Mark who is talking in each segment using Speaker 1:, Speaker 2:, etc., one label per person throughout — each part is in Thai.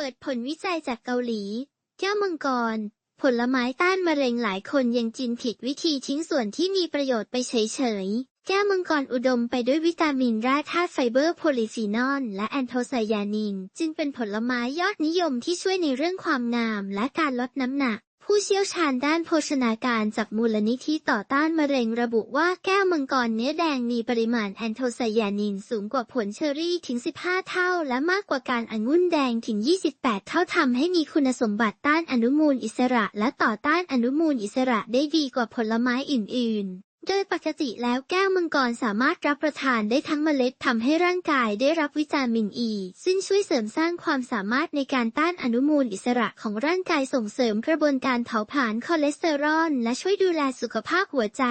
Speaker 1: ปิดผลวิจัยจากเกาหลีแก้วมังกร ผลไม้ต้านมะเร็งหลายคนยังจินผิดวิธีทิ้งส่วนที่มีประโยชน์ไปเฉยๆ แก้วมังกรอุดมไปด้วยวิตามินแร่ธาตุไฟเบอร์โพลีฟีนอลและแอนโทไซยานิน จึงเป็นผลไม้ยอดนิยมที่ช่วยในเรื่องความงามและการลดน้ำหนัก ผู้เชี่ยวชาญด้านโภชนาการจากมูลนิธิต่อต้านมะเร็งระบุว่าแก้วมังกรเนื้อแดงมีปริมาณแอนโทไซยานินสูงกว่าผลเชอรี่ถึง 15 เท่า และมากกว่าการองุ่นแดงถึง 28 เท่าทำให้มีคุณสมบัติต้านอนุมูลอิสระ และต่อต้านอนุมูลอิสระได้ดีกว่าผลไม้อื่น ๆ โดยปกติแล้วแก้วมังกรสามารถรับประทานได้ทั้งเมล็ดทำให้ร่างกายได้รับวิตามินอ e, ีซึ่งช่วยเสริมสร้างความสามารถในการต้านอนุมูลอิสระของร่างกายส่งเสริมกระบวนการเผาผลาญคอเลสเตอรอลและช่วยดูแลสุขภาพหัวใจ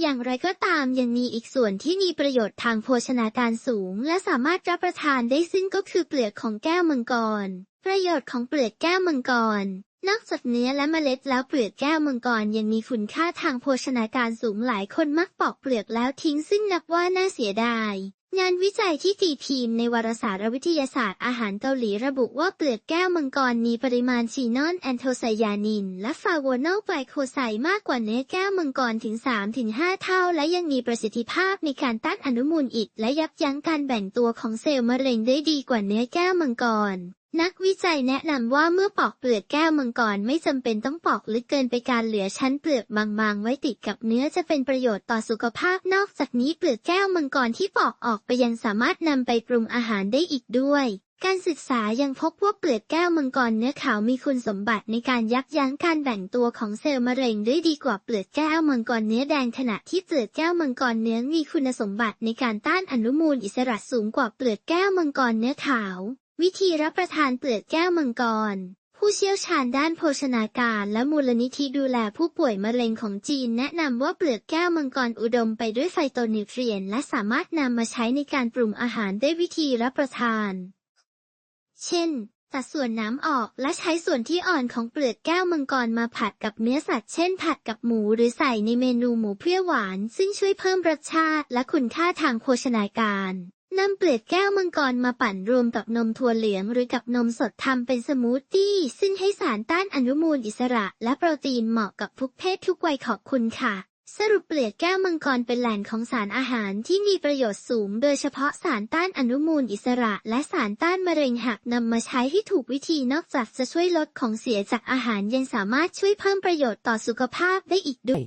Speaker 1: อย่างไรก็ตามยังมีอีกส่วนที่มีประโยชน์ทางโภชนาการสูง และสามารถรับประทานได้ซึ่งก็คือเปลือกของแก้วมังกร ประโยชน์ของเปลือกแก้วมังกร นอกจากเนื้อและเมล็ดแล้วเปลือกแก้วมังกรยังมีคุณค่าทางโภชนาการสูงหลายคนมักปอกเปลือกแล้วทิ้งซึ่งนับว่าน่าเสียดาย งานวิจัยที่ตีพิมพ์ในวารสารวิทยาศาสตร์อาหารเกาหลีระบุว่าเปลือกแก้วมังกรมีปริมาณชีนอนแอนโทไซยานิน และฟาโวนอลไกลโคไซด์มากกว่าเนื้อแก้วมังกรถึง 3-5 เท่า และยังมีประสิทธิภาพในการต้านอนุมูลอิฐและยับยั้งการแบ่งตัวของเซลล์มะเร็งได้ดีกว่าเนื้อแก้วมังกร นักวิจัยแนะนำว่าเมื่อปอกเปลือกแก้วมังกรไม่จำเป็นต้องปอกลึกเกินไปการเหลือชั้นเปลือกบางๆ ไว้ติดกับเนื้อจะเป็นประโยชน์ต่อสุขภาพนอกจากนี้เปลือกแก้วมังกรที่ปอกออกไปยังสามารถนำไปปรุงอาหารได้อีกด้วย การศึกษายังพบว่าเปลือกแก้วมังกรเนื้อขาวมีคุณสมบัติในการยับยั้งการแบ่งตัวของเซลล์มะเร็งได้ดีกว่าเปลือกแก้วมังกรเนื้อแดงขณะที่เปลือกแก้วมังกรเนื้อมีคุณสมบัติในการต้านอนุมูลอิสระสูงกว่าเปลือกแก้วมังกรเนื้อขาว วิธีรับประทานเปลือกแก้วมังกร ผู้เชี่ยวชาญด้านโภชนาการและมูลนิธิดูแลผู้ป่วยมะเร็งของจีนแนะนำว่าเปลือกแก้วมังกรอุดมไปด้วยไฟโตนิวเทรียน และสามารถนำมาใช้ในการปรุงอาหารได้วิธีรับประทาน เช่น ตัดส่วนน้ำออกและใช้ส่วนที่อ่อนของเปลือกแก้วมังกรมาผัดกับเนื้อสัตว์เช่นผัดกับหมูหรือใส่ในเมนูหมูเปรี้ยวหวาน ซึ่งช่วยเพิ่มรสชาติและคุณค่าทางโภชนาการ นำเปลือกแก้วมังกรมาปั่นรวมกับนมถั่วเหลืองหรือกับนมสดทำเป็นสมูทตี้ ซึ่งให้สารต้านอนุมูลอิสระ และโปรตีนเหมาะกับทุกเพศทุกวัยขอบคุณค่ะ สรุปเปลือกแก้วมังกรเป็นแหล่งของสารอาหารที่มีประโยชน์สูง โดยเฉพาะสารต้านอนุมูลอิสระ และสารต้านมะเร็งหากนำมาใช้ที่ถูกวิธีนอกจากจะช่วยลดของเสียจากอาหารยังสามารถช่วยเพิ่มประโยชน์ต่อสุขภาพได้อีกด้วย